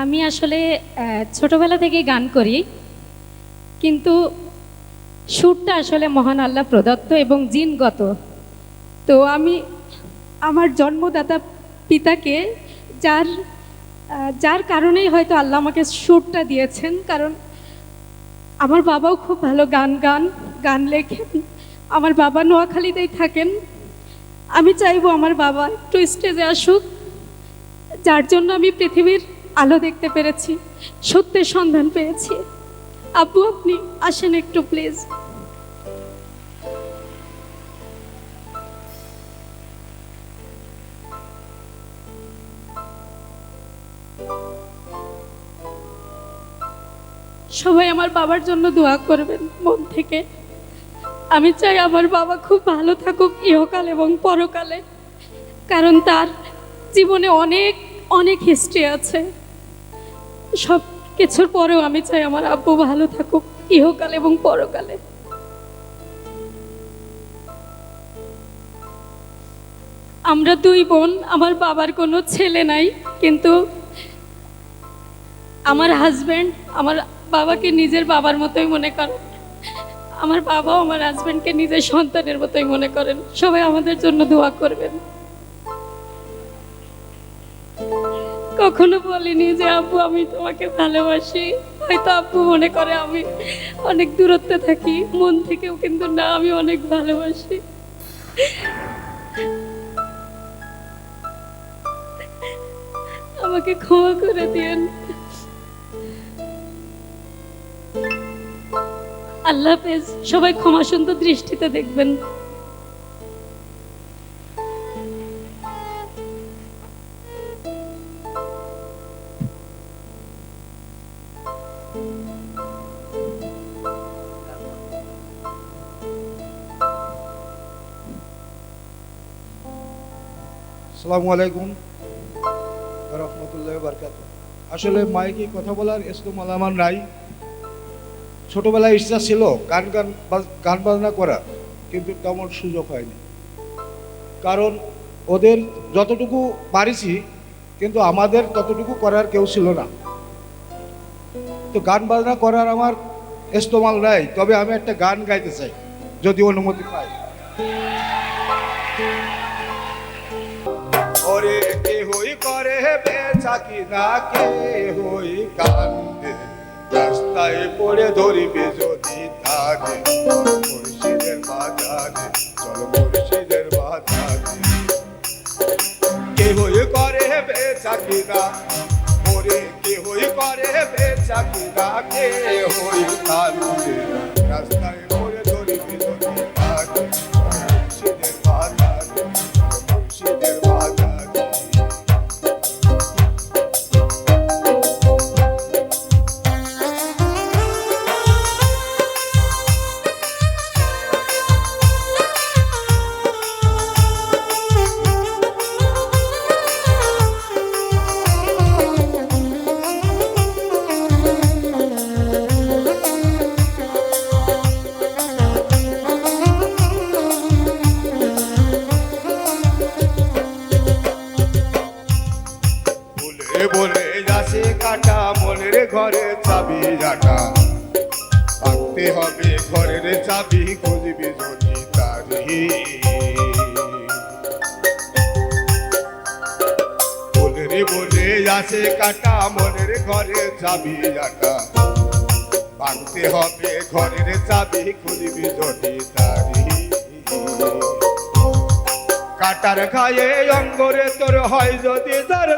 আমি আসলে ছোটবেলা থেকে গান করি। কিন্তু সুরটা আসলে মহান আল্লাহ প্রদত্ত এবং জিনগত। তো আমি, আমার জন্মদাতা পিতাকে যার যার কারণেই হয়তো আল্লাহ আমাকে সুরটা দিয়েছেন। কারণ আমার বাবাও খুব ভালো গান গান গান লেখেন। আমার বাবা নোয়াখালীতেই থাকেন। আমি চাইব আমার বাবা একটু স্টেজে আসুক। যার জন্য আমি পৃথিবীর আলো দেখতে পেরেছি, সত্যের সন্ধান পেয়েছি। আব্বু, আপনি আসেন একটু, প্লিজ। সবাই আমার বাবার জন্য দোয়া করবেন মন থেকে। আমি চাই আমার বাবা খুব ভালো থাকুক ইহকাল এবং পরকালে, কারণ তার জীবনে অনেক অনেক হিস্ট্রি আছে। সব কিছুর পরেও আমি চাই আমার আব্বু ভালো থাকুক, ইহকাল এবং পরকালে। আমরা দুই বোন, আমার বাবার কোনো ছেলে নাই, কিন্তু আমার হাজব্যান্ড আমার বাবাকে নিজের বাবার মতোই মনে করেন। আমার বাবাও আমার হাজব্যান্ডকে নিজের সন্তানের মতোই মনে করেন। সবাই আমাদের জন্য দোয়া করবেন। কখনো বলিনি যে, আব্বু, আমি তোমাকে ভালোবাসি। হয়তো আব্বু মনে করে আমি অনেক দূরত্বে থাকি, মন থেকেও কিন্তু না, আমি অনেক ভালোবাসি। আমাকে ক্ষমা করে দিয়েন। আল্লাহ সবাই ক্ষমা সুন্দর দৃষ্টিতে দেখবেন। আসসালামু আলাইকুম রহমতুল্লাহ বারকাত আসলে মাইকে কথা বলার ইস্তমাল আমার নাই। ছোটবেলায় ইচ্ছা ছিল গান গান গান বাজনা করা, কিন্তু তেমন সুযোগ হয়নি। কারণ ওদের যতটুকু পারিছি, কিন্তু আমাদের ততটুকু করার কেউ ছিল না। তো গান বাজনা করার আমার ইস্তমাল নাই, তবে আমি একটা গান গাইতে চাই, যদি অনুমতি পাই। ওরে কে হই করে বেচা কিনা কে হই কান্দে রাস্তায় পড়ে ধরিবে যদি তাকে, মুর্শিদের বাজারে, চল মুর্শিদের বাজারে। কে করে বেচা কিনা ওরে কে হই করে বেচা কিনা কে হই কান্দে রাস্তায় ঘরে চাবি জাটা ভাঙতে হবে ঘরের চাবি, খুঁজবি যদি তারি বলে বলে যাচ্ছে কাটা, মনের ঘরে চাবি জাটা ভাঙতে হবে ঘরের চাবি, খুঁজবি যদি তারি কাটার খায়ে অঙ্গরে তোর হয় যদি জ্বর।